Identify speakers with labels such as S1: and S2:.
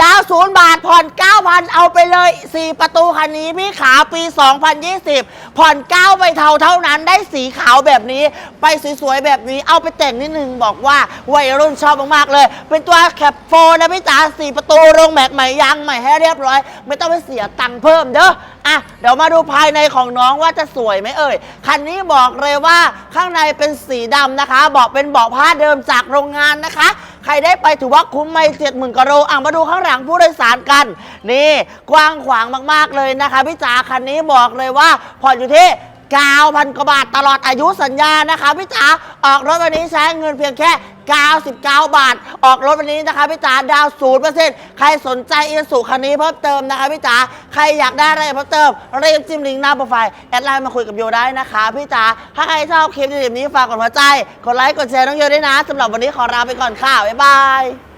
S1: ดาวศูนย์บาทผ่อน 9,000 เอาไปเลย 4 ประตูคันนี้พี่ขาปี 2020 ผ่อน9ใบเท่าเท่านั้นได้สีขาวแบบนี้ ไปสวยๆ แบบนี้เอาไปแต่งนิดนึงบอกว่า วัยรุ่นชอบมากๆเลย เป็นตัวแคปโฟนะพี่จ๋า4 ประตูโรงแม็กใหม่ยางใหม่ให้เรียบร้อย ไม่ต้องไปเสียตังค์เพิ่มเด้ออะเดี๋ยวมาดูภายในของน้องว่าจะสวยไหมเอ่ย คันนี้บอกเลยว่าข้างในเป็นสีดำนะคะ เบาะเป็นเบาะผ้าเดิมจากโรงงานนะคะ ใครได้ไปถือว่าคุ้มไม่เจ็ดหมื่นกว่าโลอะมาดูข้างหลังผู้โดยสารกัน นี่กว้างขวางมากๆเลยนะคะพี่จ๋าคันนี้บอกเลยว่าผ่อนอยู่ที่9,000กว่าบาทตลอดอายุสัญญานะคะพี่จ๋าออกรถวันนี้ใช้เงินเพียงแค่ 99 บาท ออกรถวันนี้นะคะพี่จ๋าดาวศูนย์เปอร์เซ็นต์ใครสนใจอีสุคันนี้เพิ่มเติมนะคะพี่จ๋าใครอยากได้อะไรเพิ่มเติมเรียกจิ้มลิงก์หน้าโปรไฟล์แอดไลน์มาคุยกับโยได้นะคะพี่จ๋าถ้าใครชอบคลิปดีๆนี้ฝากกดหัวใจกดไลค์กดแชร์น้องโยด้วยนะสำหรับวันนี้ขอลาไปก่อนค่ะบ๊ายบาย